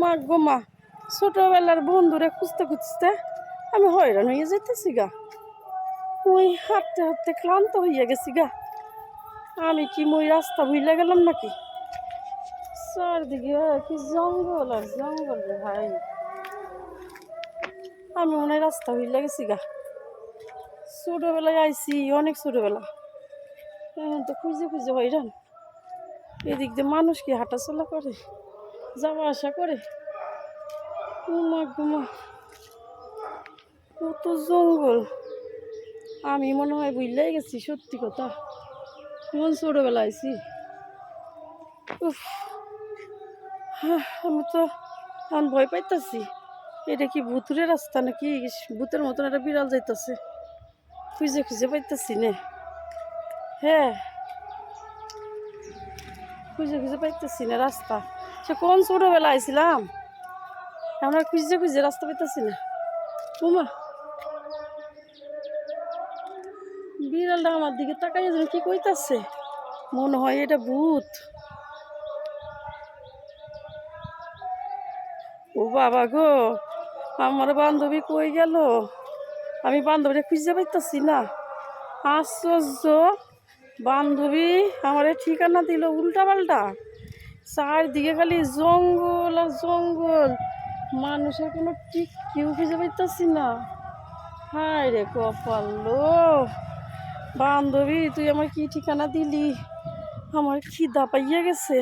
মা গো মা, ছোটবেলার বন্ধুরে খুঁজতে খুঁজতে আমি হয়রান হয়ে যেতেছি গা। ওই হাঁটতে হাঁটতে ক্লান্ত হইয়া গেছি গা। আমি কি মই রাস্তা ভুলে গেলাম নাকি? চারদিকে কি জঙ্গল আর জঙ্গল রে ভাই। আমি মনে রাস্তা ভুলে গেছি গা। ছোটবেলায় আইসি অনেক ছোটবেলা। তো খুঁজে খুঁজে হয়রান। এদিক দিয়ে মানুষ কি হাঁটাচলা করে? যাওয়া আসা করে। উমা গুমা, কত জঙ্গল। আমি মনে হয় বুঝলেই গেছি, সত্যি কথা। কোন ছোটবেলা আইছি। উফ আমি তো এখন ভয় পাইতেছি। এটা কি ভুতুরের রাস্তা নাকি? ভূতের মতন একটা বিড়াল যাইতাছে। খুঁজে খুঁজে পাইতেছি নে। হ্যাঁ খুঁজে খুঁজে পাইতেছি না রাস্তা। সে কোন ছোটবেলা আইছিলাম? আমরা খুঁজে খুঁজে রাস্তা পাইতেছি না। উমা। বিড়ালটা আমার দিকে তাকাই যেন কি কইতাছে? মনে হয় এটা ভূত। ও বাবা গো, আমার বান্ধবী কই গেল? আমি বান্ধবীটা খুঁজতে পাইতেছি না। আশ্চর্য, বান্ধবী আমার ঠিকানা দিল উল্টা পাল্টা চারদিকে খালি জঙ্গল আর জঙ্গল। মানুষের কোনো ঠিক কেউ খুঁজে পাইতেছি না। হায় রে কপাল বান্ধবী, তুই আমার কি ঠিকানা দিলি? আমার খিদা পাইয়া গেছে।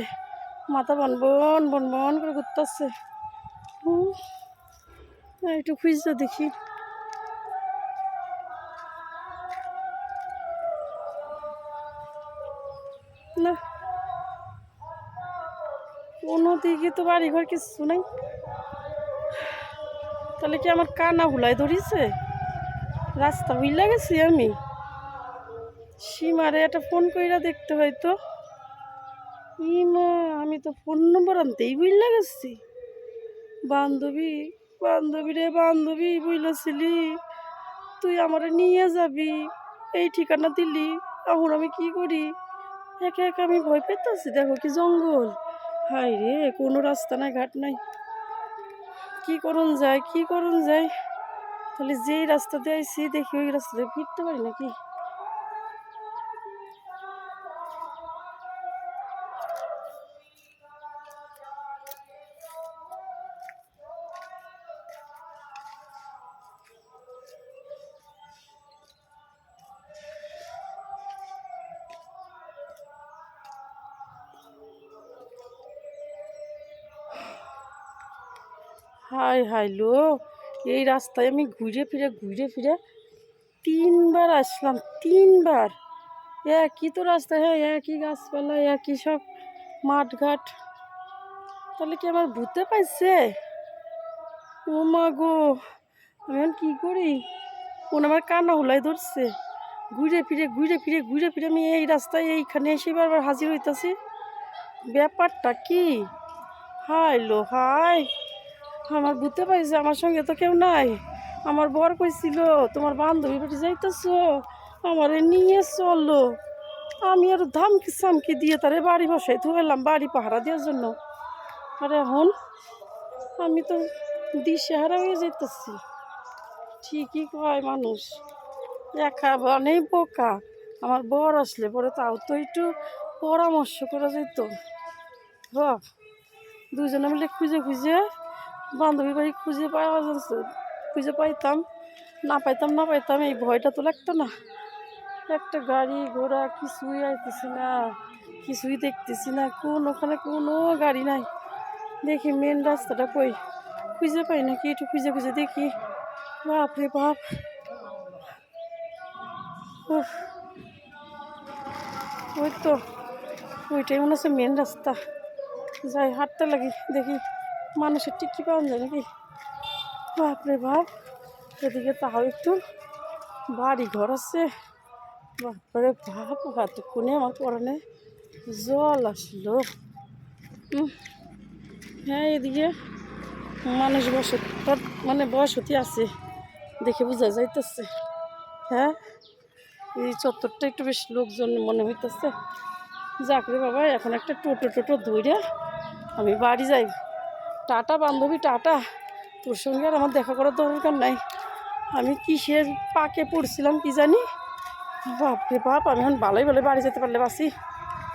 মাথা বন বন বন বন করে ঘুরতেছে। একটু খুঁজতে দেখি। কোনো দিকে তো বাড়ি ঘর কিছু নাই। তাহলে কি আমার কানা হুলাই ধরিছে? রাস্তা হইলা গেছি আমি। সীমারে একটা ফোন কইরা দেখতে হয়তো ইমা আমি তো ফোন নম্বর আনতেই বুঝলা গেছি। বান্ধবী বান্ধবী রে, বান্ধবী বুঝলেছিলি তুই আমারে নিয়ে যাবি, এই ঠিকানা দিলি, এখন আমি কি করি? একে একে আমি ভয় পেতেছি, দেখো কি জঙ্গল। হাই রে, কোনো রাস্তা নাই, ঘাট নাই। কি করুন যায়, কি করুন যায়। তাহলে যেই রাস্তা দিয়ে আইসি দেখি ওই রাস্তা দিয়ে ফিরতে পারি নাকি? হাই হাই লো, এই রাস্তায় আমি ঘুরে ফিরে ঘুরে ফিরে তিনবার আসলাম, তিনবার। একই তো রাস্তা হ্যাঁ একই গাছপালা, একই সব মাঠঘাট। তাহলে কি আমার ভূতে পাইছে? ও মা গো, আমি এখন কী করি? ওন আমার কান্না হুলাই ধরছে। ঘুরে ফিরে ঘুরে ফিরে ঘুরে ফিরে আমি এই রাস্তায় এইখানে এসে বারবার হাজির হইতাছি। ব্যাপারটা কি? হাই লো হাই আমার বুঝতে পারছি আমার সঙ্গে তো কেউ নাই। আমার বর কইছিল, তোমার বান্ধবী বাড়ি যাইতেছো? আমারে নিয়ে চলো। আমি আর ধামকি সামকি দিয়ে তারে বাড়ি বসাই ধুয়েলাম বাড়ি পাহারা দেওয়ার জন্য। আর এখন আমি তো দিশেহারা হয়ে যাইতেছি। ঠিকই কয় মানুষ। একা বানেই বোকা। আমার বর আসলে পরে তাও তো একটু পরামর্শ করা যেত হ দুজনে মিলে খুঁজে খুঁজে বান্ধবী বাড়ি খুঁজে পাওয়া যাচ্ছে, খুঁজে পাইতাম, না পাইতাম না পাইতাম, এই ভয়টা তো লাগতো না। একটা গাড়ি ঘোড়া কিছুই আইতেছি না, কিছুই দেখতেছি না, কোন ওখানে কোনো গাড়ি নাই। দেখি মেন রাস্তাটা কই? খুঁজে পাই নাকি, একটু খুঁজে খুঁজে দেখি। বাপ রে বাপ। ওই তো, ওইটাই মনে হচ্ছে মেন রাস্তা। যাই হাঁটতে লাগি, দেখি। মানুষের টিকি পাওয়া যায় নাকি? বাপরে বাপ। এদিকে তাও একটু বাড়ি ঘর আছে বাপরে বাপ, এতক্ষণে আমার পরনে জল আসলো। হ্যাঁ এদিকে মানুষ বসত মানে বসতি আছে দেখে বোঝা যাইতেছে। হ্যাঁ এই চত্বরটা একটু বেশ লোকজন মনে হইতেছে। যাক রে বাবা, এখন একটা টোটো টোটো ধরে আমি বাড়ি যাই টাটা বান্ধবী, টাটা। তোর সঙ্গে আর আমার দেখা করার দরকার নাই। আমি কিসের পাকে পড়ছিলাম কি জানি? বাপরে বাপ, আমি এখন ভালোই ভালো বাড়ি যেতে পারলে বাসি।